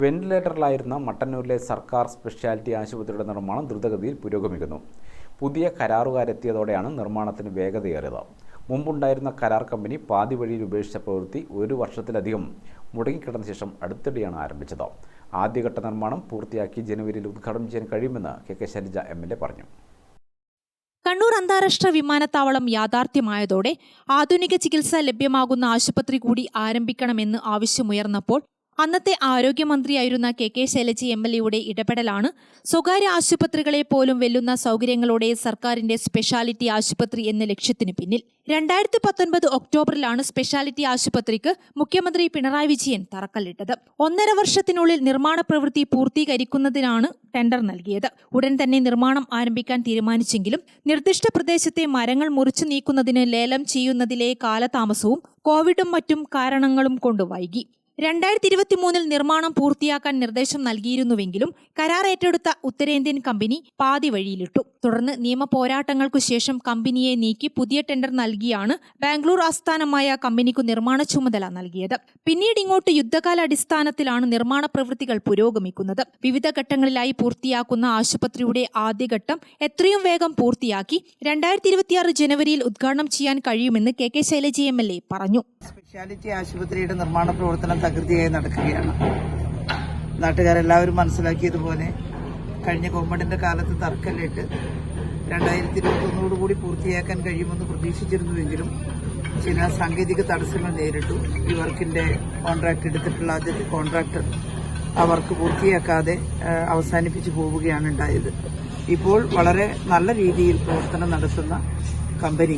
വെന്റിലേറ്ററിലായിരുന്ന മട്ടന്നൂരിലെ സർക്കാർ സ്പെഷ്യാലിറ്റി ആശുപത്രിയുടെ നിർമ്മാണം ദ്രുതഗതിയിൽ പുരോഗമിക്കുന്നു. പുതിയ കരാറുകാരെത്തിയതോടെയാണ് നിർമ്മാണത്തിന് വേഗതയേറിയത്. മുമ്പുണ്ടായിരുന്ന കരാർ കമ്പനി പാതി വഴിയിൽ ഉപേക്ഷിച്ച പ്രവൃത്തി ഒരു വർഷത്തിലധികം മുടങ്ങിക്കിടന്ന ശേഷം അടുത്തിടെയാണ് ആരംഭിച്ചത്. ആദ്യഘട്ട നിർമ്മാണം പൂർത്തിയാക്കി ജനുവരിയിൽ ഉദ്ഘാടനം ചെയ്യാൻ കഴിയുമെന്ന് K K Shailaja M L A പറഞ്ഞു. കണ്ണൂർ അന്താരാഷ്ട്ര വിമാനത്താവളം യാഥാർത്ഥ്യമായതോടെ ആധുനിക ചികിത്സ ലഭ്യമാകുന്ന ആശുപത്രി കൂടി ആരംഭിക്കണമെന്ന് ആവശ്യമുയർന്നപ്പോൾ അന്നത്തെ ആരോഗ്യമന്ത്രിയായിരുന്ന K K Shailaja M L എയുടെ ഇടപെടലാണ്. സ്വകാര്യ ആശുപത്രികളെ പോലും വെല്ലുന്ന സൗകര്യങ്ങളോടെ സർക്കാരിന്റെ സ്പെഷ്യാലിറ്റി ആശുപത്രി എന്ന ലക്ഷ്യത്തിന് പിന്നിൽ. രണ്ടായിരത്തി പത്തൊൻപത് ഒക്ടോബറിലാണ് സ്പെഷ്യാലിറ്റി ആശുപത്രിക്ക് മുഖ്യമന്ത്രി പിണറായി വിജയൻ തറക്കല്ലിട്ടത്. ഒന്നര വർഷത്തിനുള്ളിൽ നിർമ്മാണ പ്രവൃത്തി പൂർത്തീകരിക്കുന്നതിനാണ് ടെൻഡർ നൽകിയത്. ഉടൻ തന്നെ നിർമ്മാണം ആരംഭിക്കാൻ തീരുമാനിച്ചെങ്കിലും നിർദ്ദിഷ്ട പ്രദേശത്തെ മരങ്ങൾ മുറിച്ചു നീക്കുന്നതിന് ലേലം ചെയ്യുന്നതിലെ കാലതാമസവും കോവിഡും മറ്റും കാരണങ്ങളും കൊണ്ട് വൈകി. രണ്ടായിരത്തി ഇരുപത്തി മൂന്നിൽ നിർമ്മാണം പൂർത്തിയാക്കാൻ നിർദ്ദേശം നൽകിയിരുന്നുവെങ്കിലും കരാർ ഏറ്റെടുത്ത ഉത്തരേന്ത്യൻ കമ്പനി പാതി വഴിയിലിട്ടു. തുടർന്ന് നിയമ പോരാട്ടങ്ങൾക്കു ശേഷം കമ്പനിയെ നീക്കി പുതിയ ടെൻഡർ നൽകിയാണ് ബാംഗ്ലൂർ ആസ്ഥാനമായ കമ്പനിക്കു നിർമ്മാണ ചുമതല നൽകിയത്. പിന്നീട് ഇങ്ങോട്ട് യുദ്ധകാല അടിസ്ഥാനത്തിലാണ് നിർമ്മാണ പ്രവൃത്തികൾ പുരോഗമിക്കുന്നത്. വിവിധ ഘട്ടങ്ങളിലായി പൂർത്തിയാക്കുന്ന ആശുപത്രിയുടെ ആദ്യഘട്ടം എത്രയും വേഗം പൂർത്തിയാക്കി രണ്ടായിരത്തി ഇരുപത്തിയാറ് ജനുവരിയിൽ ഉദ്ഘാടനം ചെയ്യാൻ കഴിയുമെന്ന് K K Shailaja M L A പറഞ്ഞു. സ്പെഷ്യാലിറ്റി ആശുപത്രിയുടെ നിർമ്മാണ പ്രവർത്തനം തകൃതിയായി നടക്കുകയാണ്. നാട്ടുകാരെല്ലാവരും മനസ്സിലാക്കിയതുപോലെ കഴിഞ്ഞ ഗവൺമെന്റിന്റെ കാലത്ത് തർക്കല്ലിട്ട് രണ്ടായിരത്തി ഇരുപത്തൊന്നോടുകൂടി പൂർത്തിയാക്കാൻ കഴിയുമെന്ന് പ്രതീക്ഷിച്ചിരുന്നുവെങ്കിലും ചില സാങ്കേതിക തടസ്സങ്ങൾ നേരിട്ടു. ഈ വർക്കിന്റെ കോൺട്രാക്ട് എടുത്തിട്ടുള്ള ആദ്യത്തെ കോൺട്രാക്ടർ ആ വർക്ക് പൂർത്തിയാക്കാതെ അവസാനിപ്പിച്ചു പോവുകയാണ് ഉണ്ടായത്. ഇപ്പോൾ വളരെ നല്ല രീതിയിൽ പ്രവർത്തനം നടത്തുന്ന കമ്പനി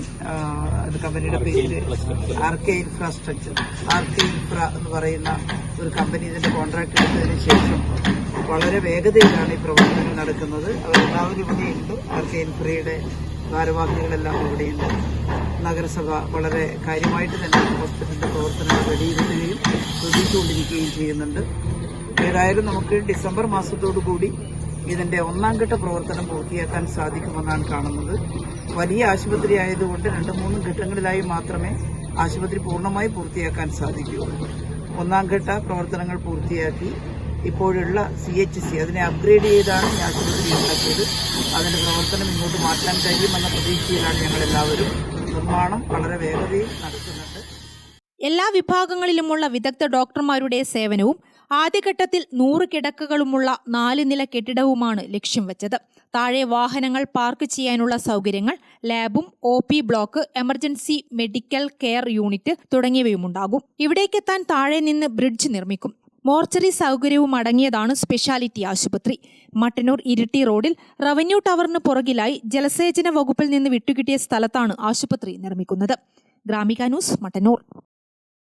അത് കമ്പനിയുടെ പേര് R K infrastructure R K infra എന്ന് പറയുന്ന ഒരു കമ്പനി ഇതിന്റെ കോൺട്രാക്ട് എടുത്തതിന് ശേഷം വളരെ വേഗതയിലാണ് ഈ പ്രവർത്തനം നടക്കുന്നത്. അവരെല്ലാവരും ഇവിടെയുണ്ട്. ആർ കെ ഇൻഫ്രയുടെ ഭാരവാഹികളെല്ലാം ഇവിടെയുണ്ട്. നഗരസഭ വളരെ കാര്യമായിട്ട് തന്നെ ഹോസ്പിറ്റലിന്റെ പ്രവർത്തനങ്ങൾ വിലയിരുത്തുകയും ശ്രദ്ധിച്ചുകൊണ്ടിരിക്കുകയും ചെയ്യുന്നുണ്ട്. ഏതായാലും നമുക്ക് ഡിസംബർ മാസത്തോടു കൂടി ഇതിന്റെ ഒന്നാം ഘട്ട പ്രവർത്തനം പൂർത്തിയാക്കാൻ സാധിക്കുമെന്നാണ് കാണുന്നത്. വലിയ ആശുപത്രി ആയതുകൊണ്ട് രണ്ട് മൂന്ന് ഘട്ടങ്ങളിലായി മാത്രമേ ആശുപത്രി പൂർണമായി പൂർത്തിയാക്കാൻ സാധിക്കൂ. ഒന്നാം ഘട്ട പ്രവർത്തനങ്ങൾ പൂർത്തിയാക്കി ഇപ്പോഴുള്ള സി എച്ച് സി അതിനെ അപ്ഗ്രേഡ് ചെയ്താണ് ഈ ആശുപത്രി ഉണ്ടാക്കിയത്. അതിന്റെ പ്രവർത്തനം ഇങ്ങോട്ട് മാറ്റാൻ കഴിയുമെന്ന പ്രതീക്ഷയിലാണ് ഞങ്ങളെല്ലാവരും. നിർമ്മാണം വളരെ വേഗതയിൽ നടക്കുന്നത് എല്ലാ വിഭാഗങ്ങളിലുമുള്ള വിദഗ്ധ ഡോക്ടർമാരുടെ സേവനവും ആദ്യഘട്ടത്തിൽ നൂറ് കിടക്കകളുമുള്ള നാല് നില കെട്ടിടവുമാണ് ലക്ഷ്യം വെച്ചത്. താഴെ വാഹനങ്ങൾ പാർക്ക് ചെയ്യാനുള്ള സൗകര്യങ്ങൾ ലാബും O P block emergency medical care unit തുടങ്ങിയവയുമുണ്ടാകും. ഇവിടേക്കെത്താൻ താഴെ നിന്ന് ബ്രിഡ്ജ് നിർമ്മിക്കും. മോർച്ചറി സൗകര്യവും അടങ്ങിയതാണ് സ്പെഷ്യാലിറ്റി ആശുപത്രി. മട്ടന്നൂർ ഇരിട്ടി റോഡിൽ റവന്യൂ ടവറിന് പുറകിലായി ജലസേചന വകുപ്പിൽ നിന്ന് വിട്ടുകിട്ടിയ സ്ഥലത്താണ് ആശുപത്രി നിർമ്മിക്കുന്നത്. ഗ്രാമിക ന്യൂസ് മട്ടന്നൂർ.